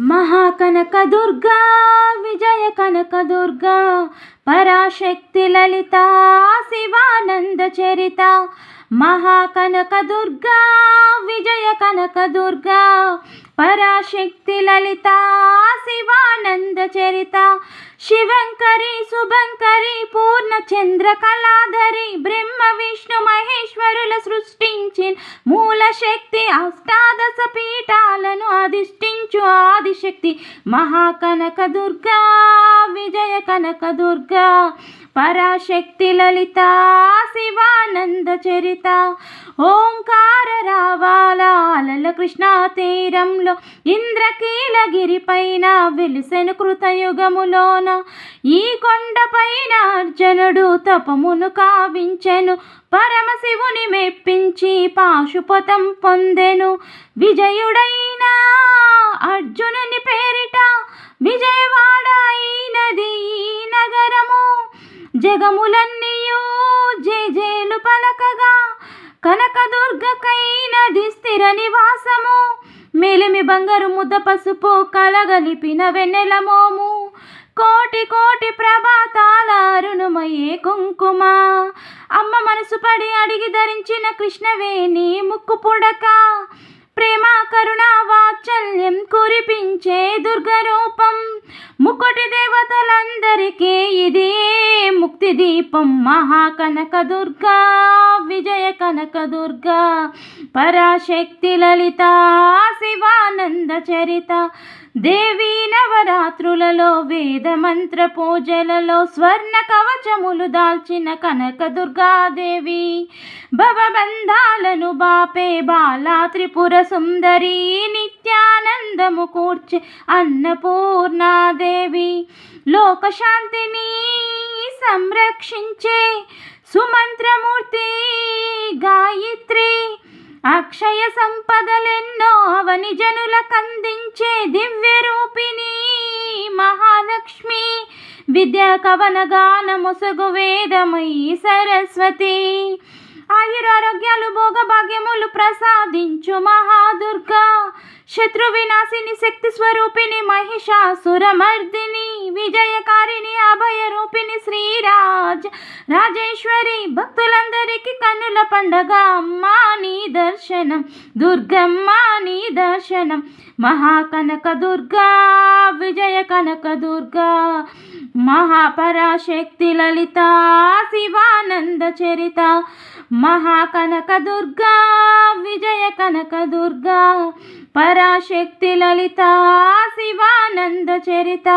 మహాకనక దుర్గా విజయ కనక దుర్గా పరాశక్తి లలిత శివానంద చరిత మహాకనక దుర్గా విజయ కనక దుర్గా పరాశక్తి లలిత శివానంద చరిత శివంకరి శుభంకరి పూర్ణచంద్ర కళాధరి బ్రహ్మ విష్ణు మహేశ్వరుల సృష్టించిన మూల శక్తి అష్టాదశ పీఠాల అధిష్ఠించు ఆదిశక్తి మహాకనక దుర్గా విజయ కనక దుర్గా పరాశక్తి లలిత శివానంద చరిత ఓంకార రావాల కృష్ణా తీరంలో ఇంద్రకీలగిరి పైన వెలిసెను కృతయుగములోన ఈ కొండపైన అర్జునుడు తపమును కావించెను పరమశివుని మెప్పించి పాశుపతం పొందెను విజయుడై అర్జునుని పేరిట విజయవాడ అయినది ఈ నగరము. జగములన్నీయు జేజేలు పలకగా కనకదుర్గకైనది స్థిర నివాసము. మేలిమి బంగారు ముద్ద పసుపు కలగలిపిన వెన్నెలమోము కోటి కోటి ప్రభాతాల అరుణమయే కుంకుమ. అమ్మ మనసు పడి అడిగి ధరించిన కృష్ణవేణి ముక్కు పుడక. ప్రేమ కరుణ వాత్సల్యం కురిపించే దుర్గరూపం. ముకుటి దేవతలందరికీ ఇది ముక్తి దీపం. మహాకనక దుర్గా విజయ కనక దుర్గా పరాశక్తి లలిత శివానంద చరిత. దేవీ నవరాత్రులలో వేద మంత్ర పూజలలో స్వర్ణ కవచములు దాల్చిన కనక దుర్గాదేవి భవబంధాలను బాపే బాలా త్రిపుర సుందరి నిత్యానందము కూర్చే అన్నపూర్ణాదేవి. లోకశాంతిని సంరక్షించే సంపదలెన్నో అవని జనులకందించే దివ్య రూపిణి మహాలక్ష్మి. విద్యా కవన గాన ముసుగు వేదమయి సరస్వతి. ఆయురారోగ్యాలు భోగభాగ్యములు ప్రసాదించు మహాదుర్గా. శత్రు వినాశిని శక్తి స్వరూపిణి మహిషాసురమర్దిని. విజయకారిణి అభయ రూపిణి శ్రీరాజ్. రాజేశ్వరి అందరికీ కన్నుల పండగ అమ్మా నీ దర్శనం దుర్గమ్మ నీ దర్శనం మహాకనక దుర్గా విజయ కనక దుర్గా మహాపరాశక్తి లలిత శివానంద చరిత మహాకనక దుర్గా విజయ కనక దుర్గా పరాశక్తి లలిత శివానంద చరిత.